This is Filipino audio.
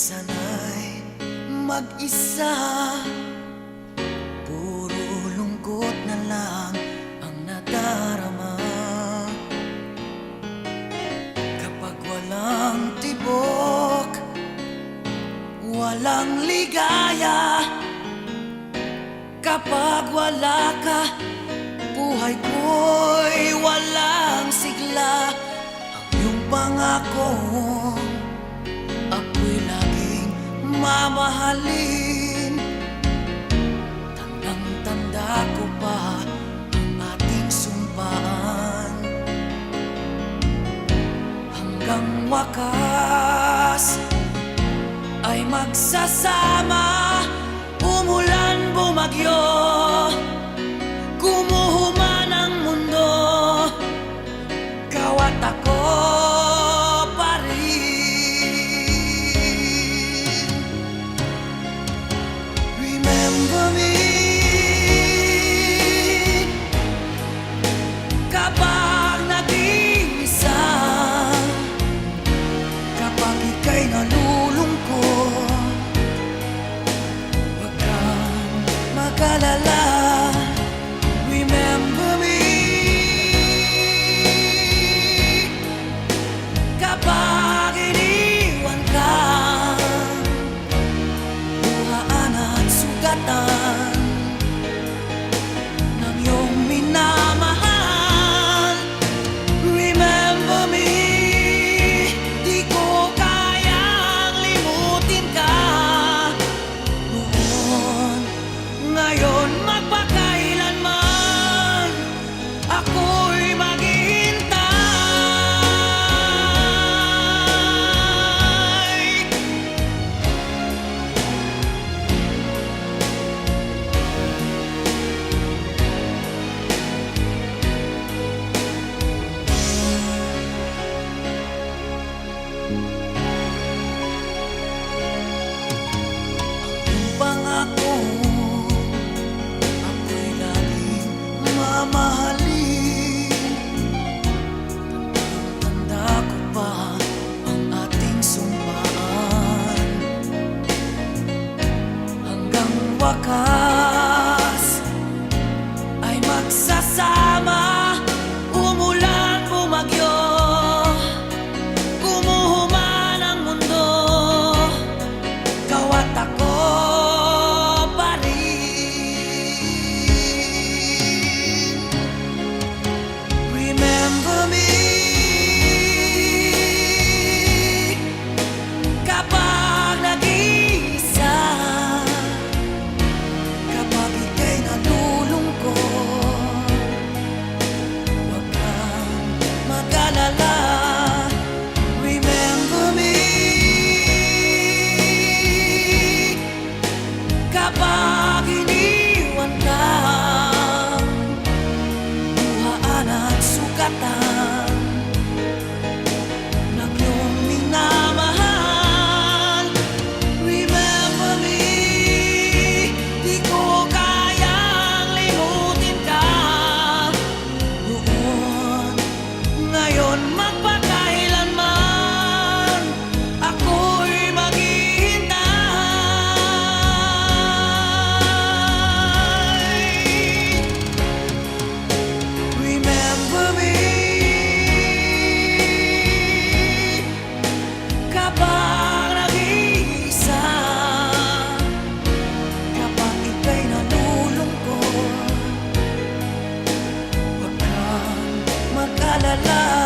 Sana'y mag-isa. Puro lungkot na lang ang nadarama. Kapag walang tibok Walang ligaya. Kapag wala ka Buhay ko'y walang sigla. Ang iyong pangako mamahalin Tandang-tanda ko pa ang ating sumpaan. Hanggang wakas ay magsasama Umulan bumagyo. Nagsasama Umulan, umagyo. Kumuhuma ng mundo. Kawat ako the love.